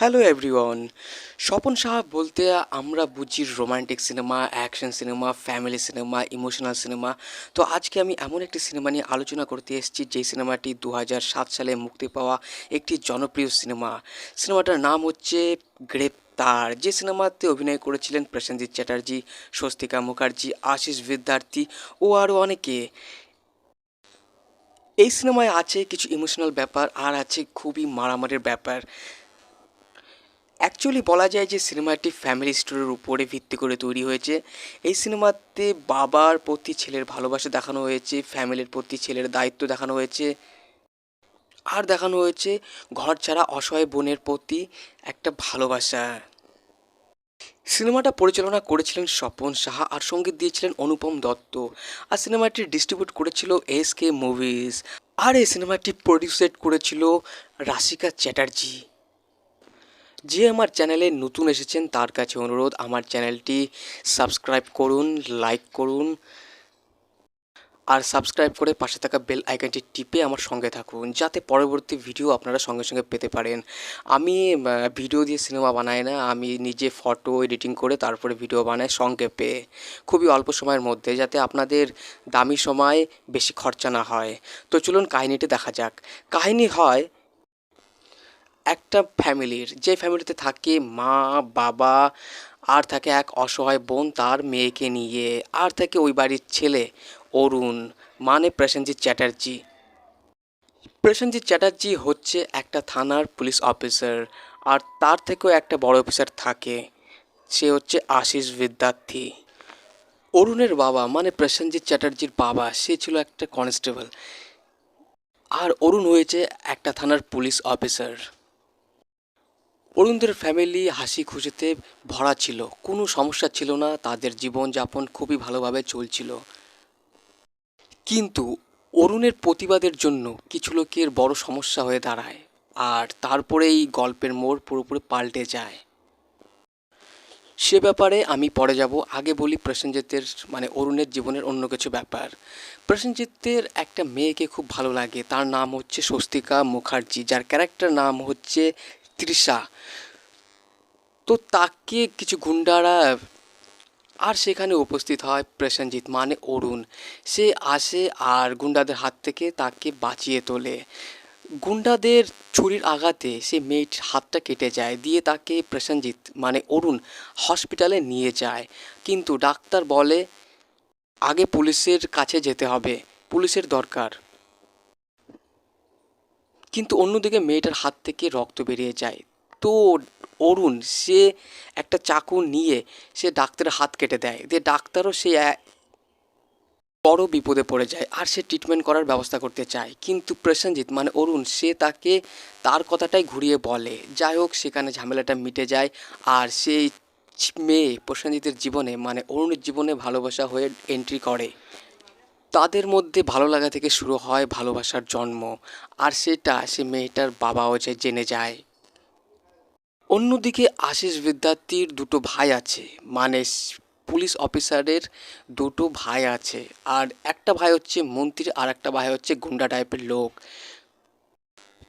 Hello everyone Swapan Saha বলতে আমরা বুঝি romantic cinema action cinema family cinema emotional cinema তো আজকে আমি এমন একটি সিনেমা নিয়ে আলোচনা করতে এসেছি, যেই সিনেমাটি দু সালে মুক্তি পাওয়া একটি জনপ্রিয় সিনেমা সিনেমাটার নাম হচ্ছে গ্রেপ্তার। যে সিনেমাতে অভিনয় করেছিলেন প্রসেনজিৎ চ্যাটার্জি, স্বস্তিকা মুখার্জি, আশিস বিদ্যার্থী ও আরও অনেকে। এই সিনেমায় আছে কিছু ইমোশনাল ব্যাপার আর আছে খুবই মারামারির ব্যাপার। অ্যাকচুয়ালি বলা যায় যে সিনেমাটি ফ্যামিলি স্টোরির উপরে ভিত্তি করে তৈরি হয়েছে। এই সিনেমাতে বাবার প্রতি ছেলের ভালোবাসা দেখানো হয়েছে ফ্যামিলির প্রতি ছেলের দায়িত্ব দেখানো হয়েছে। আর দেখানো হয়েছে ঘর ছাড়া অসহায় বোনের প্রতি একটা ভালোবাসা। সিনেমাটা পরিচালনা করেছিলেন স্বপন সাহা আর সংগীত দিয়েছিলেন অনুপম দত্ত। আর সিনেমাটি ডিস্ট্রিবিউট করেছিল এস কে মুভিজ আর এই সিনেমাটি প্রডিউসেট করেছিল রাশিকা চ্যাটার্জি। যে আমার চ্যানেলে নতুন এসেছেন, তার কাছে অনুরোধ, আমার চ্যানেলটি সাবস্ক্রাইব করুন, লাইক করুন, আর সাবস্ক্রাইব করে পাশে থাকা বেল আইকনটি টিপে আমার সঙ্গে থাকুন, যাতে পরবর্তী ভিডিও আপনারা সঙ্গে সঙ্গে পেতে পারেন। আমি ভিডিও দিয়ে সিনেমা বানাই না, আমি নিজে ফটো এডিটিং করে তারপরে ভিডিও বানাই সংক্ষেপে, খুবই অল্প সময়ের মধ্যে, যাতে আপনাদের দামি সময় বেশি খরচা না হয়। তো চলুন কাহিনিটি দেখা যাক। কাহিনী হয় একটা ফ্যামিলির, যে ফ্যামিলিতে থাকে মা, বাবা, আর থাকে এক অসহায় বোন তার মেয়েকে নিয়ে, আর থাকে ওই বাড়ির ছেলে অরুণ মানে প্রসেনজিৎ চ্যাটার্জি। প্রসেনজিৎ চ্যাটার্জি হচ্ছে একটা থানার পুলিশ অফিসার, আর তার থেকেও একটা বড় অফিসার থাকে। সে হচ্ছে আশিস বিদ্যার্থী। অরুণের বাবা মানে প্রসেনজিৎ চ্যাটার্জির বাবা, সে ছিল একটা কনস্টেবল। আর অরুণ হয়েছে একটা থানার পুলিশ অফিসার। অরুণদের ফ্যামিলি হাসি খুশিতে ভরা ছিল। কোনো সমস্যা ছিল না, তাদের জীবনযাপন খুবই ভালোভাবে চলছিল। কিন্তু অরুণের প্রতিবাদের জন্য কিছু লোকের বড় সমস্যা হয়ে দাঁড়ায়, আর তারপরেই গল্পের মোড় পুরোপুরি পাল্টে যায়। সে ব্যাপারে আমি পরে যাব। আগে বলি প্রসেনজিতের মানে অরুণের জীবনের অন্য কিছু ব্যাপার। প্রসেনজিতের একটা মেয়েকে খুব ভালো লাগে। তার নাম হচ্ছে স্বস্তিকা মুখার্জি। যার ক্যারেক্টার নাম হচ্ছে তৃষা। তো তাকে কিছু গুন্ডারা আর সেখানে উপস্থিত হয় প্রসেনজিৎ মানে অরুণ। সে আসে আর গুন্ডাদের হাত থেকে তাকে বাঁচিয়ে তোলে। গুন্ডাদের ছুরির আঘাতে সে মেয়েটির হাতটা কেটে যায়, দিয়ে তাকে প্রসেনজিৎ মানে অরুণ, হসপিটালে নিয়ে যায়। কিন্তু ডাক্তার বলে, আগে পুলিশের কাছে যেতে হবে। পুলিশের দরকার। কিন্তু অন্যদিকে মেয়েটার হাত থেকে রক্ত বেরিয়ে যায়। তো অরুণ, সে একটা চাকু নিয়ে সে ডাক্তারের হাত কেটে দেয়। দিয়ে ডাক্তারও সে বড় বিপদে পড়ে যায় আর সে ট্রিটমেন্ট করার ব্যবস্থা করতে চায়। কিন্তু প্রসেনজিৎ মানে অরুণ, সে তাকে তার কথাটাই ঘুরিয়ে বলে। যাই হোক, সেখানে ঝামেলাটা মিটে যায় আর সেই মেয়ে প্রসেনজিতের জীবনে মানে অরুণের জীবনে ভালোবাসা হয়ে এন্ট্রি করে। তাদের মধ্যে ভালো লাগা থেকে শুরু হয় ভালোবাসার জন্ম। আর সেটা সে মেয়েটার বাবাও যে জেনে যায়। অন্যদিকে আশিস বিদ্যার্থীর দুটো ভাই আছে। মানে পুলিশ অফিসারের দুটো ভাই আছে। আর একটা ভাই হচ্ছে মন্ত্রী আর একটা ভাই হচ্ছে গুন্ডা টাইপের লোক।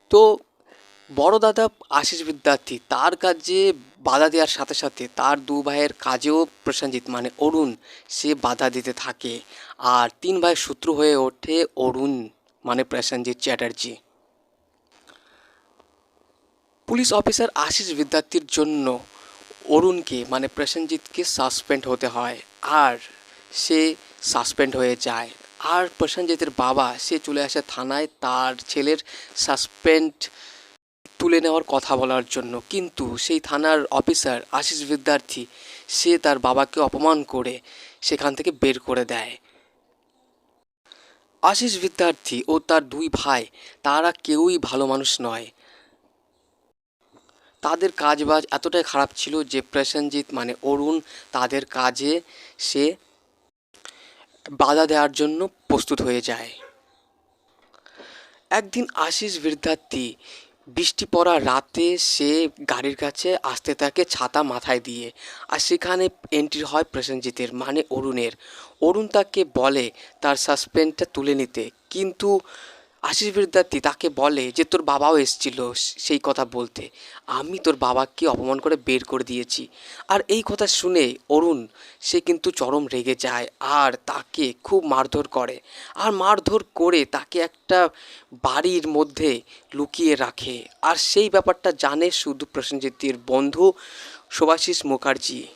তো বড় দাদা আশিস বিদ্যার্থী, তার কাজে বাধা দেওয়ার সাথে সাথে তার দু ভাইয়ের কাজেও প্রসেনজিৎ মানে অরুণ, সে বাধা দিতে থাকে। আর তিন ভাই শত্রু হয়ে ওঠে অরুণ মানে প্রসেনজিৎ চ্যাটার্জি। পুলিশ অফিসার আশিস বিদ্যার্থীর জন্য অরুণকে মানে প্রসেনজিৎকে সাসপেন্ড হতে হয়। আর সে সাসপেন্ড হয়ে যায়। আর প্রসেনজিতের বাবা, সে চলে আসে থানায়, তার ছেলের সাসপেন্ড তুলে নেওয়ার কথা বলার জন্য। কিন্তু সেই থানার অফিসার আশিস বিদ্যার্থী, সে তার বাবাকে অপমান করে সেখান থেকে বের করে দেয়। আশিস বিদ্যার্থী ও তার দুই ভাই, তারা কেউই ভালো মানুষ নয়। তাদের কাজবাজ এতটাই খারাপ ছিল যে প্রসেনজিৎ মানে অরুণ তাদের কাজে সে বাধা দেওয়ার জন্য প্রস্তুত হয়ে যায়। একদিন আশিস বিদ্যার্থী বৃষ্টি পড়া রাতে সে গাড়ির কাছে আসতে থাকে ছাতা মাথায় দিয়ে, আর সেখানে এন্ট্রি হয় প্রসেনজিতের মানে অরুণের। অরুণ তাকে বলে, তার সাসপেন্ডটা তুলে নিতে। কিন্তু আশিস বিদ্যার্থী তাকে বলে যে, তোর বাবাও এসেছিল সেই কথা বলতে। আমি তোর বাবাকে অপমান করে বের করে দিয়েছি। আর এই কথা শুনে অরুণ, সে কিন্তু চরম রেগে যায় আর তাকে খুব মারধর করে। আর মারধর করে তাকে একটা বাড়ির মধ্যে লুকিয়ে রাখে। আর সেই ব্যাপারটা জানে শুধু প্রসেনজিতের বন্ধু শুভাশিস মুখার্জি।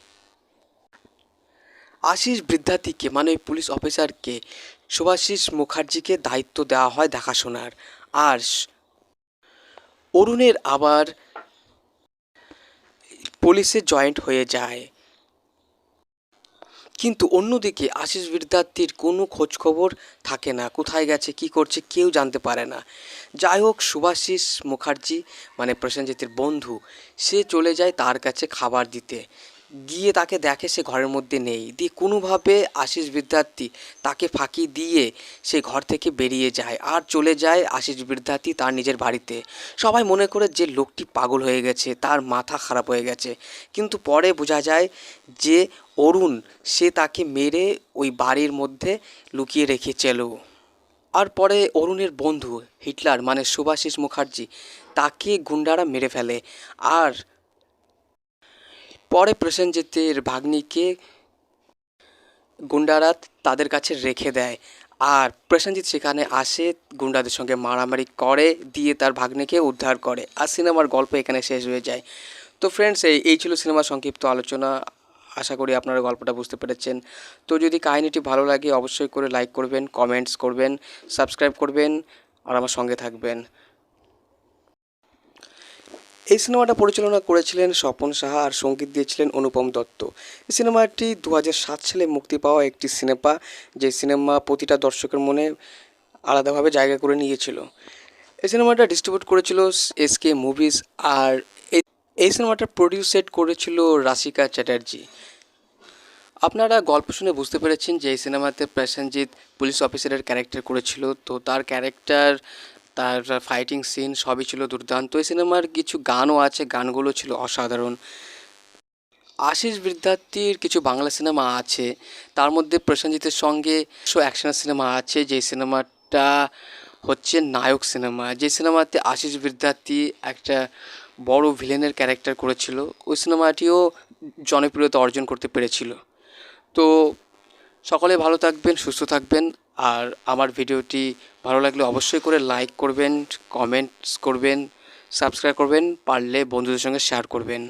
আশিস বৃদ্ধাতিকে মানে ওই পুলিশ অফিসারকে, শুভাশিস মুখার্জিকে দায়িত্ব দেওয়া হয় দেখাশোনার। আর অরুণের আবার পুলিশে জয়েন্ট হয়ে যায়। কিন্তু অন্যদিকে আশিস বিদ্যার্থীর কোনো খোঁজখবর থাকে না। কোথায় গেছে, কি করছে, কেউ জানতে পারে না। যাই হোক সুভাশিস মুখার্জি মানে প্রসেনজিতের বন্ধু, সে চলে যায় তার কাছে খাবার দিতে। গিয়ে তাকে দেখে সে ঘরের মধ্যে নেই। দিয়ে কোনোভাবে আশিস বিদ্যার্থী তাকে ফাঁকি দিয়ে সে ঘর থেকে বেরিয়ে যায় আর চলে যায় আশিস বিদ্যার্থী তার নিজের বাড়িতে। সবাই মনে করে যে লোকটি পাগল হয়ে গেছে, তার মাথা খারাপ হয়ে গেছে। কিন্তু পরে বোঝা যায় যে অরুণ, সে তাকে মেরে ওই বাড়ির মধ্যে লুকিয়ে রেখেছিল। আর পরে অরুণের বন্ধু হিটলার মানে সুভাষিস মুখার্জি, তাকে গুন্ডারা মেরে ফেলে। আর পরে প্রসেনজিতের ভাগ্নিকে গুন্ডারা তাদের কাছে রেখে দেয়। আর প্রসেনজিৎ সেখানে আসে, গুন্ডাদের সঙ্গে মারামারি করে, দিয়ে তার ভাগ্নিকে উদ্ধার করে। আর সিনেমার গল্প এখানে শেষ হয়ে যায়। তো ফ্রেন্ডস এই ছিল সিনেমার সংক্ষিপ্ত আলোচনা। আশা করি আপনারা গল্পটা বুঝতে পেরেছেন। তো যদি কাহিনিটি ভালো লাগে, অবশ্যই করে লাইক করবেন কমেন্টস করবেন সাবস্ক্রাইব করবেন, আর আমার সঙ্গে থাকবেন। এই সিনেমাটা পরিচালনা করেছিলেন স্বপন সাহা আর সংগীত দিয়েছিলেন অনুপম দত্ত। এই সিনেমাটি দু সালে মুক্তি পাওয়া একটি সিনেমা যে সিনেমা প্রতিটা দর্শকের মনে আলাদাভাবে জায়গা করে নিয়েছিল। এই সিনেমাটা ডিস্ট্রিবিউট করেছিল এসকে মুভিজ আর এই- সিনেমাটা প্রডিউসেড করেছিল রাশিকা চ্যাটার্জি। আপনারা গল্প শুনে বুঝতে পেরেছেন যে এই সিনেমাতে প্রসেনজিৎ পুলিশ অফিসারের ক্যারেক্টার করেছিল। তো তার ক্যারেক্টার তার ফাইটিং সিন সবই ছিল দুর্দান্ত। এই সিনেমার কিছু গানও আছে, গানগুলো ছিল অসাধারণ। আশিস বিদ্যার্থীর কিছু বাংলা সিনেমা আছে। তার মধ্যে প্রসেনজিতের সঙ্গে কিছু অ্যাকশন সিনেমা আছে যে সিনেমাটা হচ্ছে নায়ক সিনেমা যে সিনেমাতে আশিস বিদ্যার্থী একটা বড় ভিলেনের ক্যারেক্টার করেছিল, ওই সিনেমাটিও জনপ্রিয়তা অর্জন করতে পেরেছিল। তো সকলে ভালো থাকবেন, সুস্থ থাকবেন। আর আমার ভিডিওটি ভালো লাগলে অবশ্যই করে লাইক করবেন কমেন্টস করবেন সাবস্ক্রাইব করবেন, পারলে বন্ধুদের সঙ্গে শেয়ার করবেন।